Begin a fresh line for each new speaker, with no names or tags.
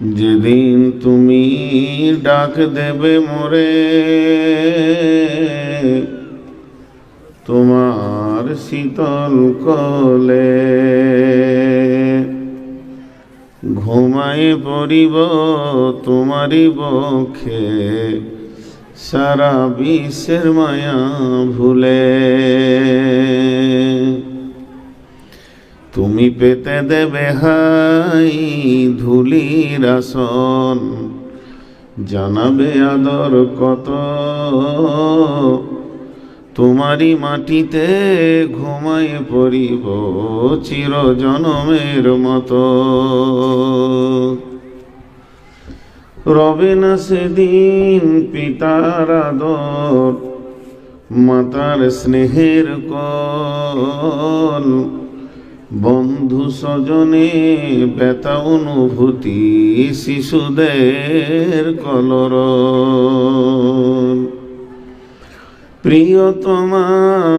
যেদিন তুমি ডাক দেবে মোরে, তোমার শীতল কলে ঘুমায় পড়িব তোমারই বক্ষে সারা বিশ্বের মায়া ভুলে। তুমি পেতে দেবে হাই ধুলির আসন। জানাবে আদর কত। তোমারই মাটিতে ঘুমাই পড়িব চির জনমের মতো। রবে না সেদিন পিতার আদর, মাতার স্নেহের কল। বন্ধু স্বজনে বেতা অনুভূতি শিশুদের কলর প্রিয়তমা